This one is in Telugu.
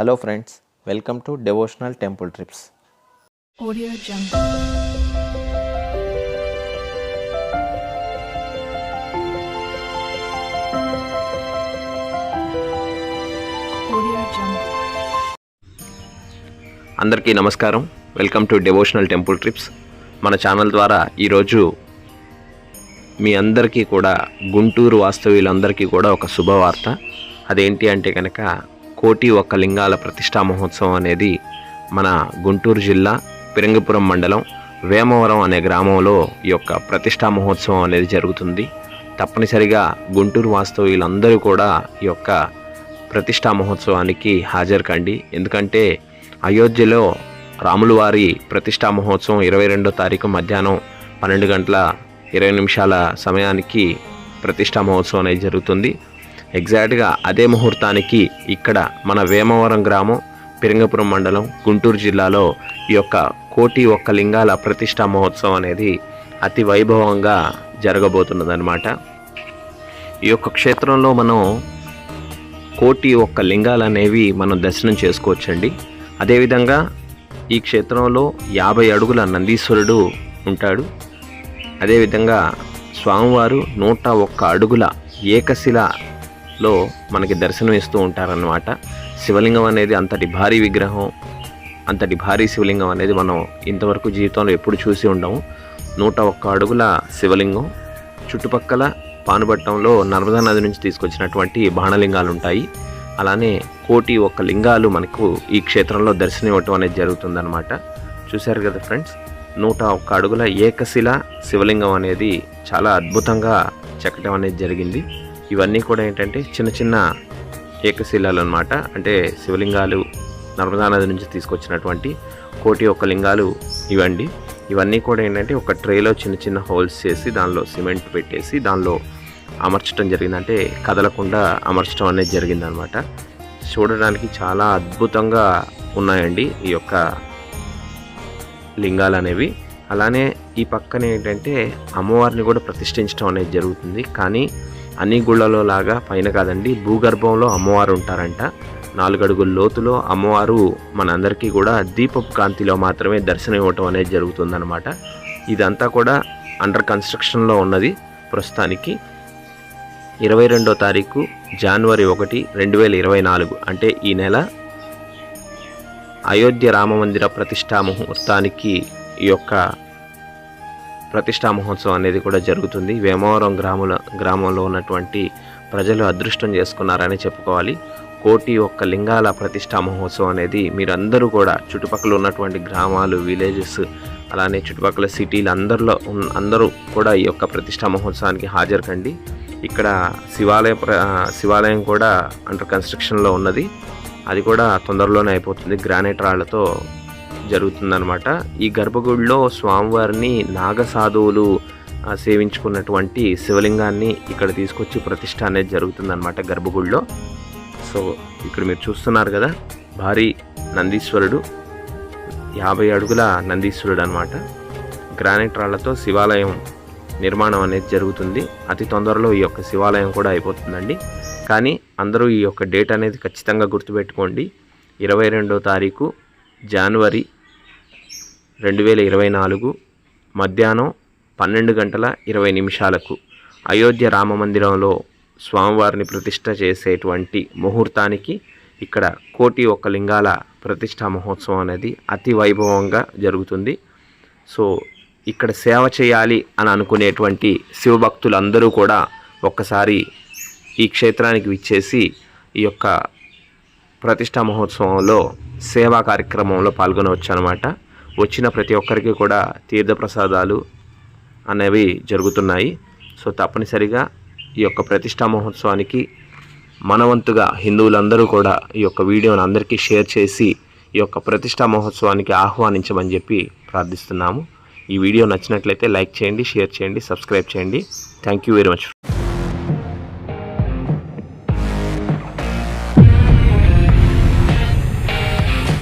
Hello friends welcome to devotional temple trips. అందరికీ నమస్కారం. Welcome to devotional temple trips మన ఛానల్ ద్వారా ఈరోజు మీ అందరికీ కూడా గుంటూరు వాస్తవ్యులందరికీ కూడా ఒక శుభవార్త. అదేంటి అంటే కనుక కోటి ఒక్క లింగాల ప్రతిష్టా మహోత్సవం అనేది మన గుంటూరు జిల్లా పిరంగిపురం మండలం వేమవరం అనే గ్రామంలో ఈ యొక్క ప్రతిష్టా మహోత్సవం అనేది జరుగుతుంది. తప్పనిసరిగా గుంటూరు వాస్తవ్యులందరూ కూడా ఈ యొక్క ప్రతిష్టా మహోత్సవానికి హాజరు కండి ఎందుకంటే అయోధ్యలో రాములవారి ప్రతిష్టా మహోత్సవం ఇరవై రెండో తారీఖు మధ్యాహ్నం పన్నెండు గంటల ఇరవై నిమిషాల సమయానికి ప్రతిష్టా మహోత్సవం అనేది జరుగుతుంది. ఎగ్జాక్ట్గా అదే ముహూర్తానికి ఇక్కడ మన వేమవరం గ్రామం పిరంగపురం మండలం గుంటూరు జిల్లాలో ఈ యొక్క కోటి ఒక్క లింగాల ప్రతిష్టా మహోత్సవం అనేది అతి వైభవంగా జరగబోతున్నదన్నమాట. ఈ యొక్క క్షేత్రంలో మనం కోటి ఒక్క లింగాలు అనేవి మనం దర్శనం చేసుకోవచ్చండి. అదేవిధంగా ఈ క్షేత్రంలో యాభై అడుగుల నందీశ్వరుడు ఉంటాడు. అదేవిధంగా స్వామివారు నూట ఒక్క అడుగుల లో మనకి దర్శనం ఇస్తూ ఉంటారన్నమాట. శివలింగం అనేది అంతటి భారీ విగ్రహం అంతటి భారీ శివలింగం అనేది మనం ఇంతవరకు జీవితంలో ఎప్పుడు చూసి ఉండము. నూట ఒక్క అడుగుల శివలింగం చుట్టుపక్కల పానుపట్నంలో నర్మదా నది నుంచి తీసుకొచ్చినటువంటి బాణలింగాలు ఉంటాయి అలానే కోటి ఒక్క లింగాలు మనకు ఈ క్షేత్రంలో దర్శనం ఇవ్వటం అనేది జరుగుతుందన్నమాట. చూశారు కదా ఫ్రెండ్స్ నూట ఒక్క అడుగుల ఏకశిల శివలింగం అనేది చాలా అద్భుతంగా చెక్కడం అనేది జరిగింది. ఇవన్నీ కూడా ఏంటంటే చిన్న చిన్న ఏకశిలాలు అనమాట అంటే శివలింగాలు నర్మదా నది నుంచి తీసుకొచ్చినటువంటి కోటి ఒక్క లింగాలు ఇవండి. ఇవన్నీ కూడా ఏంటంటే ఒక ట్రేలో చిన్న చిన్న హోల్స్ చేసి దానిలో సిమెంట్ పెట్టేసి దానిలో అమర్చడం జరిగింది. అంటే కదలకుండా అమర్చడం అనేది జరిగిందనమాట చూడడానికి చాలా అద్భుతంగా ఉన్నాయండి ఈ యొక్క లింగాలు అనేవి. అలానే ఈ పక్కన ఏంటంటే అమ్మవారిని కూడా ప్రతిష్ఠించడం అనేది జరుగుతుంది. కానీ అన్ని గుళ్ళలో లాగా పైన కాదండి భూగర్భంలో అమ్మవారు ఉంటారంట. నాలుగడుగుల లోతులో అమ్మవారు మనందరికీ కూడా దీపపు కాంతిలో మాత్రమే దర్శనం ఇవ్వటం అనేది జరుగుతుందన్నమాట. ఇదంతా కూడా అండర్ కన్స్ట్రక్షన్లో ఉన్నది ప్రస్తుతానికి. ఇరవై రెండో తారీఖు జనవరి ఒకటి రెండు వేల ఇరవై నాలుగు అంటే ఈ నెల అయోధ్య రామమందిర ప్రతిష్టా ముహూర్తానికి ఈ యొక్క ప్రతిష్టా మహోత్సవం అనేది కూడా జరుగుతుంది. వేమవరం గ్రాముల గ్రామంలో ఉన్నటువంటి ప్రజలు అదృష్టం చేసుకున్నారని చెప్పుకోవాలి. కోటి ఒక్క లింగాల ప్రతిష్టా మహోత్సవం అనేది మీరందరూ కూడా చుట్టుపక్కల ఉన్నటువంటి గ్రామాలు విలేజెస్ అలానే చుట్టుపక్కల సిటీలు అందరిలో అందరూ కూడా ఈ యొక్క ప్రతిష్టా మహోత్సవానికి హాజరు కండి ఇక్కడ శివాలయ శివాలయం కూడా అండర్ కన్స్ట్రక్షన్లో ఉన్నది. అది కూడా తొందరలోనే అయిపోతుంది. గ్రానైట్ రాళ్ళతో జరుగుతుందన్నమాట. ఈ గర్భగుడిలో స్వామివారిని నాగసాధువులు సేవించుకున్నటువంటి శివలింగాన్ని ఇక్కడ తీసుకొచ్చి ప్రతిష్ట అనేది జరుగుతుందన్నమాట గర్భగుడిలో. సో ఇక్కడ మీరు చూస్తున్నారు కదా భారీ నందీశ్వరుడు యాభై అడుగుల నందీశ్వరుడు అనమాట గ్రానైట్ రాళ్ళతో శివాలయం నిర్మాణం అనేది జరుగుతుంది. అతి తొందరలో ఈ యొక్క శివాలయం కూడా అయిపోతుందండి. కానీ అందరూ ఈ యొక్క డేట్ అనేది ఖచ్చితంగా గుర్తుపెట్టుకోండి. ఇరవై రెండో తారీఖు జనవరి రెండు వేల ఇరవై నాలుగు మధ్యాహ్నం పన్నెండు గంటల ఇరవై నిమిషాలకు అయోధ్య రామ మందిరంలో స్వామివారిని ప్రతిష్ట చేసేటువంటి ముహూర్తానికి ఇక్కడ కోటి ఒక్క లింగాల ప్రతిష్టా మహోత్సవం అనేది అతి వైభవంగా జరుగుతుంది. సో ఇక్కడ సేవ చేయాలి అని అనుకునేటువంటి శివభక్తులందరూ కూడా ఒక్కసారి ఈ క్షేత్రానికి విచ్చేసి ఈ యొక్క ప్రతిష్టా మహోత్సవంలో సేవా కార్యక్రమంలో పాల్గొనవచ్చు అనమాట వచ్చిన ప్రతి ఒక్కరికి కూడా తీర్థప్రసాదాలు అనేవి జరుగుతున్నాయి. సో తప్పనిసరిగా ఈ యొక్క ప్రతిష్టా మహోత్సవానికి మనవంతుగా హిందువులందరూ కూడా ఈ యొక్క వీడియోని అందరికీ షేర్ చేసి ఈ యొక్క ప్రతిష్టా మహోత్సవానికి ఆహ్వానించమని చెప్పి ప్రార్థిస్తున్నాము. ఈ వీడియో నచ్చినట్లయితే లైక్ చేయండి షేర్ చేయండి సబ్స్క్రైబ్ చేయండి. Thank you very much.